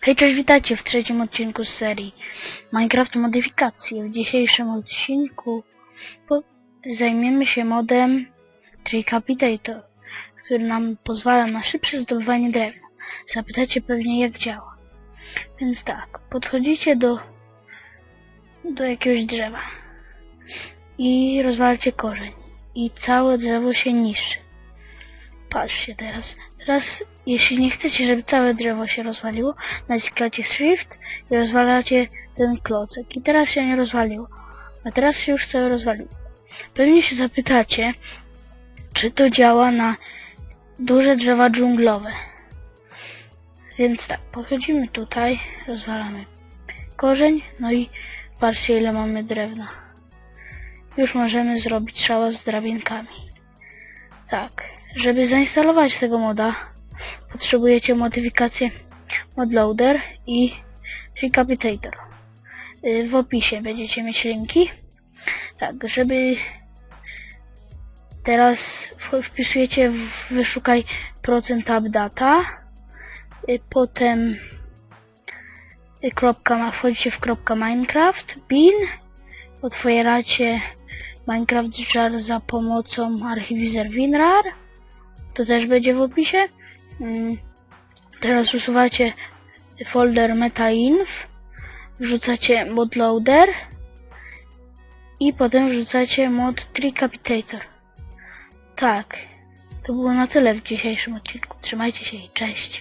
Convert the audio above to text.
Hej, cześć, witajcie w trzecim odcinku z serii Minecraft Modyfikacje. W dzisiejszym odcinku zajmiemy się modem Tricapitator, który nam pozwala na szybsze zdobywanie drewna. Zapytacie pewnie jak działa. Więc tak, podchodzicie do, do jakiegoś drzewa i rozwalacie korzeń i całe drzewo się niszczy. Patrzcie teraz. Teraz, jeśli nie chcecie, żeby całe drzewo się rozwaliło, naciskacie Shift i rozwalacie ten klocek. I teraz się nie rozwaliło. A teraz się już całe rozwaliło. Pewnie się zapytacie, czy to działa na duże drzewa dżunglowe. Więc tak, podchodzimy tutaj, rozwalamy korzeń, no i patrzcie ile mamy drewna. Już możemy zrobić szałas z drabinkami. Tak, żeby zainstalować tego moda, potrzebujecie modyfikację modloader i recapitator. Y, W opisie będziecie mieć linki. Tak, żeby teraz wpisujecie w wyszukaj procent updata, y, potem y, kropka, wchodzicie w kropka Minecraft, bin, otwieracie Minecraft Jar za pomocą archiwizer WinRAR. To też będzie w opisie. Mm, Teraz usuwacie folder metainf, wrzucacie modloader i potem wrzucacie mod Tricapitator. Tak, to było na tyle w dzisiejszym odcinku. Trzymajcie się i cześć.